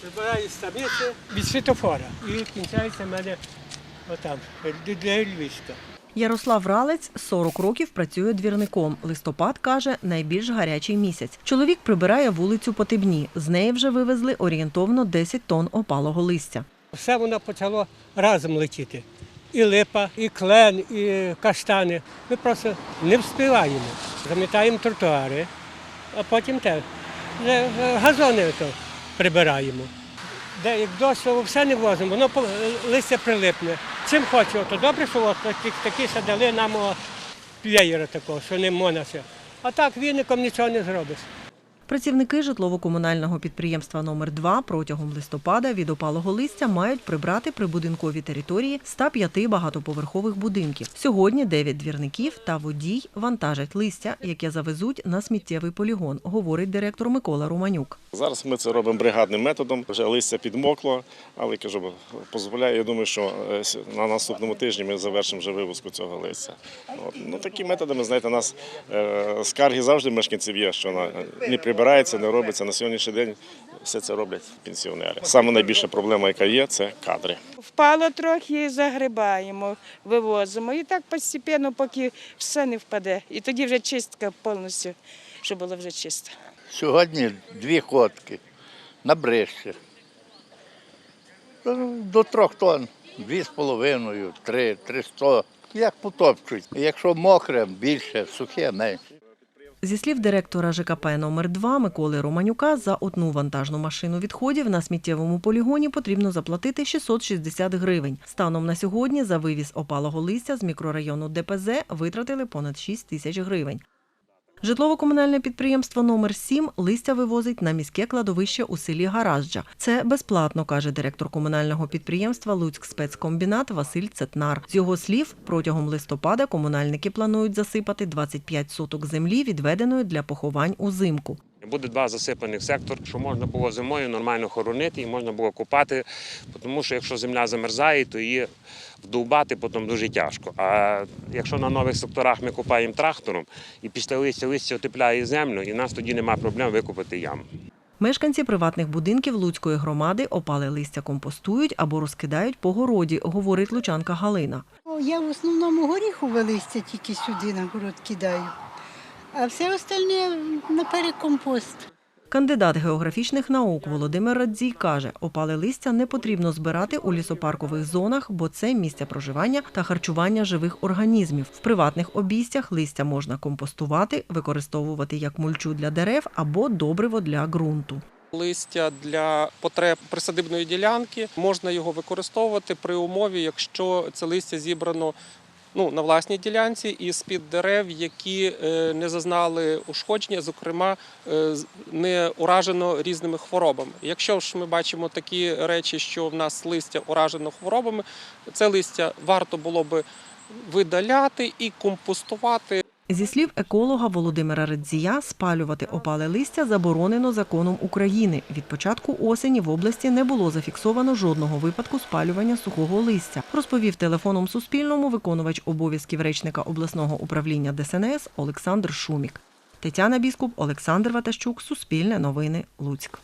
Прибираю стаміси від світофора і кінчається в мене отам, для Львівська. Ярослав Ралець 40 років працює двірником. Листопад каже, найбільш гарячий місяць. Чоловік прибирає вулицю по Тибні. З неї вже вивезли орієнтовно 10 тонн опалого листя. Все воно почало разом летіти. І липа, і клен, і каштани. Ми просто не вспіваємо. Замітаємо тротуари, а потім те, е, газони то прибираємо. Де як дощ, все не возимо, воно листя прилипне. Чим хочу, то добре, що от такі, дали нам о, плеєра такого, що не можна. А так віником нічого не зробиш. Працівники житлово-комунального підприємства номер 2 протягом листопада від опалого листя мають прибрати прибудинкові території 105 багатоповерхових будинків. Сьогодні 9 двірників та водій вантажать листя, яке завезуть на сміттєвий полігон, говорить директор Микола Романюк. Зараз ми це робимо бригадним методом. Вже листя підмокло, але кажу, дозволяє. Я думаю, що е, на наступному тижні ми завершимо вже вивозку цього листя. От. Ну такі методами, знаєте, нас е, скарги завжди мешканців є, що на не прибирається, не робиться. На сьогоднішній день все це роблять пенсіонери. Саме найбільша проблема, яка є, це кадри. Впало трохи, загрибаємо, вивозимо. І так постепенно, поки все не впаде. І тоді вже чистка повністю, щоб було вже чисто. Сьогодні дві ходки на брище. Ну, До трьох тонн, дві з половиною, три, три сто. Як потопчуть. Якщо мокре, більше, сухе менше. Зі слів директора ЖКП номер 2 Миколи Романюка, за одну вантажну машину відходів на сміттєвому полігоні потрібно заплатити 660 гривень. Станом на сьогодні за вивіз опалого листя з мікрорайону ДПЗ витратили понад 6 тисяч гривень. Житлово-комунальне підприємство номер 7 листя вивозить на міське кладовище у селі Гаражджа. Це безплатно, каже директор комунального підприємства Луцьк спецкомбінат Василь Цетнар. З його слів, протягом листопада комунальники планують засипати 25 соток землі, відведеної для поховань узимку. Буде два засипаних сектор, що можна було зимою нормально хоронити і можна було копати, тому що якщо земля замерзає, то її вдовбати потім дуже тяжко. А якщо на нових секторах ми копаємо трактором і після листя листя отепляє землю, і в нас тоді немає проблем викопати яму. Мешканці приватних будинків Луцької громади опале листя компостують або розкидають по городі, говорить лучанка Галина. Я в основному горіхове листя тільки сюди на город кидаю, а все остальне на перекомпост. Кандидат географічних наук Володимир Радзій каже, опале листя не потрібно збирати у лісопаркових зонах, бо це місця проживання та харчування живих організмів. В приватних обійстях листя можна компостувати, використовувати як мульчу для дерев або добриво для ґрунту. Листя для потреб присадибної ділянки можна його використовувати при умові, якщо це листя зібрано ну, на власній ділянці і з-під дерев, які е, не зазнали ушкодження, зокрема, е, не уражено різними хворобами. Якщо ж ми бачимо такі речі, що в нас листя уражено хворобами, це листя варто було би видаляти і компостувати. Зі слів еколога Володимира Радзія, спалювати опале листя заборонено законом України. Від початку осені в області не було зафіксовано жодного випадку спалювання сухого листя, розповів телефоном Суспільному виконувач обов'язків речника обласного управління ДСНС Олександр Шумік. Тетяна Біскуп, Олександр Ватащук, Суспільне новини, Луцьк.